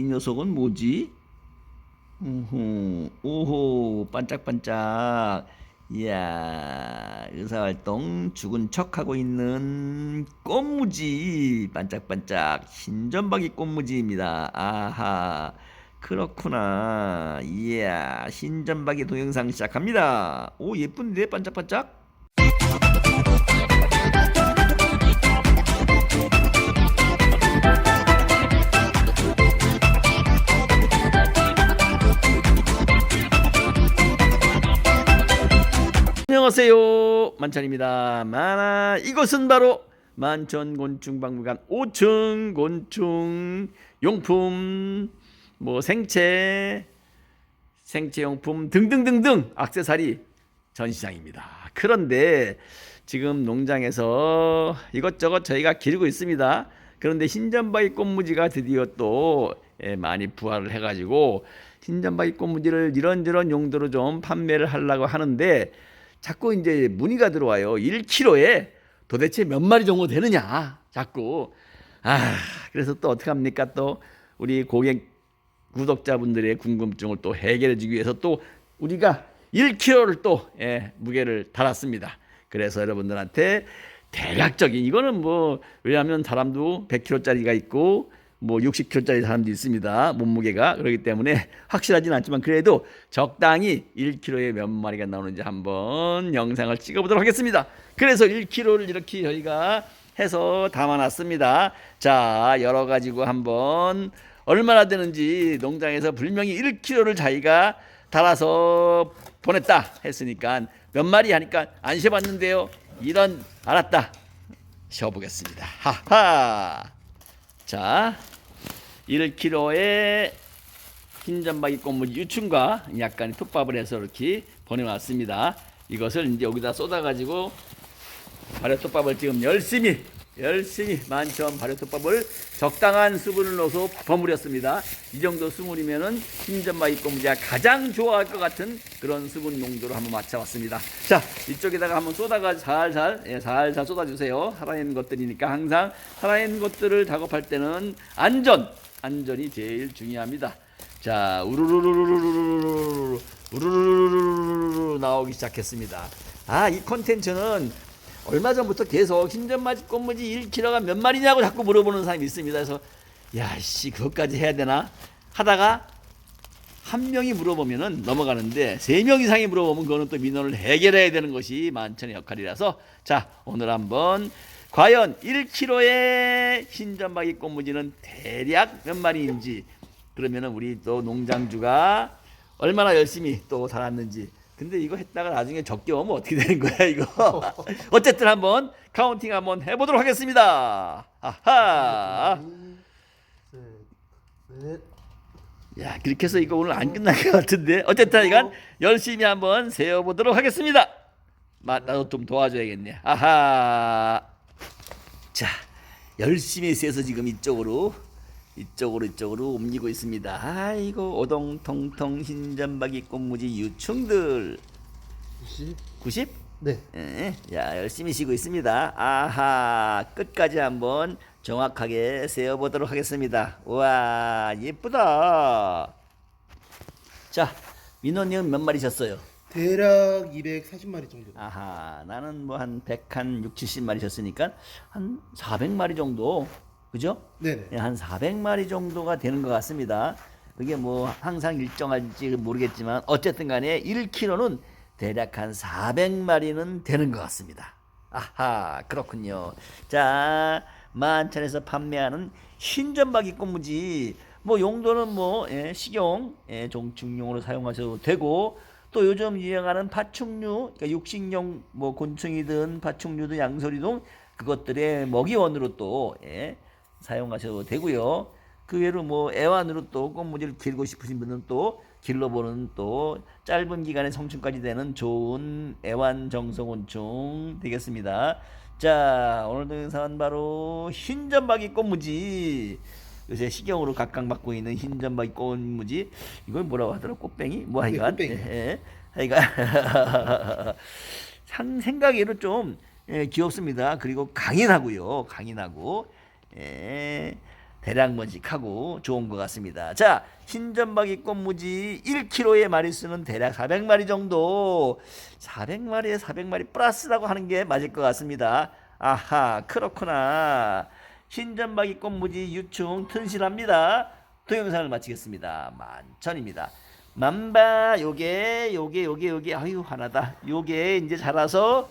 이 녀석은 뭐지? 오호, 오호, 반짝반짝. 이야, 의사활동 죽은 척하고 있는 꽃무지. 반짝반짝. 흰점박이 꽃무지입니다. 아하, 그렇구나. 이야, 흰점박이 동영상 시작합니다. 오, 예쁜데, 반짝반짝? 안녕하세요. 만찬입니다. 만화. 이것은 바로 만천 곤충 박물관 5층 곤충 용품 뭐 생체 생체 용품 등등등등 액세서리 전시장입니다. 그런데 지금 농장에서 이것저것 저희가 기르고 있습니다. 그런데 흰점바위 꽃무지가 드디어 또 예, 많이 부활을 해가지고 흰점바위 꽃무지를 이런저런 용도로 좀 판매를 하려고 하는데 자꾸 이제 문의가 들어와요. 1kg에 도대체 몇 마리 정도 되느냐. 자꾸. 아, 그래서 또 어떻게 합니까? 또 우리 고객 구독자분들의 궁금증을 또 해결해 주기 위해서 또 우리가 1kg를 또 예, 무게를 달았습니다. 그래서 여러분들한테 대략적인 이거는 뭐 왜냐하면 사람도 100kg짜리가 있고 뭐 60kg짜리 사람도 있습니다. 몸무게가 그렇기 때문에 확실하진 않지만 그래도 적당히 1kg에 몇 마리가 나오는지 한번 영상을 찍어보도록 하겠습니다. 그래서 1kg를 이렇게 저희가 해서 담아놨습니다. 자 여러 가지고 한번 얼마나 되는지 농장에서 분명히 1kg를 자기가 달아서 보냈다 했으니까 몇 마리 하니까 안 쉬어봤는데요. 이런 알았다. 쉬어보겠습니다. 하하. 자, 1kg의 흰 점박이 꽃무지 유충과 약간의 톱밥을 해서 이렇게 보내왔습니다. 이것을 이제 여기다 쏟아가지고 발효톱밥을 지금 열심히 열심히 만천 발효톱밥을 적당한 수분을 넣어서 버무렸습니다. 이 정도 수분이면은 흰점박이 꽃무지가 가장 좋아할 것 같은 그런 수분 농도로 한번 맞춰봤습니다. 자, 이쪽에다가 한번 쏟아가 살살 예, 살살 쏟아주세요. 살아있는 것들이니까 항상 살아있는 것들을 작업할 때는 안전 안전이 제일 중요합니다. 자, 우르르르르르르르 우르르르르르 나오기 시작했습니다. 아, 이 콘텐츠는 얼마 전부터 계속 흰점맞이 꽃무지 1kg가 몇 마리냐고 자꾸 물어보는 사람이 있습니다. 그래서 야, 씨, 그것까지 해야 되나? 하다가 한 명이 물어보면은 넘어가는데 세 명 이상이 물어보면 그거는 또 민원을 해결해야 되는 것이 만천의 역할이라서 자, 오늘 한번 과연 1kg의 흰점박이 꽃무지는 대략 몇 마리인지. 그러면은 우리 또 농장주가 얼마나 열심히 또 살았는지. 근데 이거 했다가 나중에 적게 오면 어떻게 되는 거야 이거? 어쨌든 한번 카운팅 한번 해보도록 하겠습니다. 아하! 야 그렇게 해서 이거 오늘 안 끝날 것 같은데. 어쨌든 이건 열심히 한번 세어보도록 하겠습니다. 마, 나도 좀 도와줘야겠네. 아하 자 열심히 세서 지금 이쪽으로 이쪽으로 이쪽으로 옮기고 있습니다 아이고 오동통통 흰점박이 꽃무지 유충들 90. 90? 네. 예, 야 열심히 쉬고 있습니다. 아하 끝까지 한번 정확하게 세어 보도록 하겠습니다. 와 예쁘다. 자 민호님은 몇 마리 셨어요? 대략 240마리 정도. 아하 나는 뭐 한 100 한 6, 70마리 셨으니까 한 400마리 정도 그죠? 네네. 예, 한 400마리 정도가 되는 것 같습니다. 그게 뭐 항상 일정할지 모르겠지만 어쨌든 간에 1kg는 대략 한 400마리는 되는 것 같습니다. 아하 그렇군요. 자 만천에서 판매하는 흰점박이 꽃무지 뭐 용도는 뭐 예, 식용 예, 종축용으로 사용하셔도 되고 또 요즘 유행하는 파충류 그러니까 육식용 뭐 곤충이든 파충류든 양서리든 그것들의 먹이원으로 또 예, 사용하셔도 되고요. 그 외로 뭐 애완으로 또 꽃무지를 기르고 싶으신 분은 또 길러보는 또 짧은 기간에 성충까지 되는 좋은 애완 정성곤충 되겠습니다. 자 오늘 동영상은 바로 흰점박이 꽃무지 요새 식용으로 각광받고 있는 흰점박이 꽃무지 이걸 뭐라고 하더라 꽃뱅이 뭐 하여간 꽃뱅이. 예, 예. 하여간 상 생각외로 좀 예, 귀엽습니다. 그리고 강인하고요. 강인하고 예. 대량 번식하고 좋은 것 같습니다. 자, 흰점박이 꽃무지 1kg의 마리수는 대략 400마리 정도. 400마리에 400마리 플러스라고 하는 게 맞을 것 같습니다. 아하, 그렇구나. 흰점박이 꽃무지 유충 튼실합니다. 동영상을 마치겠습니다. 만천입니다. 만바 요게 요게 요게 요게 아유 하나다. 요게 이제 자라서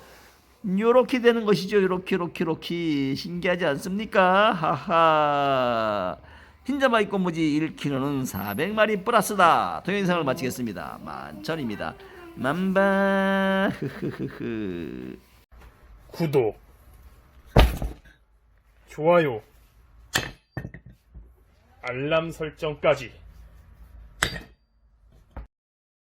요렇게 되는 것이죠. 요렇게 요렇게 요렇게 신기하지 않습니까? 하하. 흰자마이 꽃무지 1kg는 400마리 플러스다. 동영상을 마치겠습니다. 만천입니다. 만바 흐흐흐흐. 구독, 좋아요, 알람 설정까지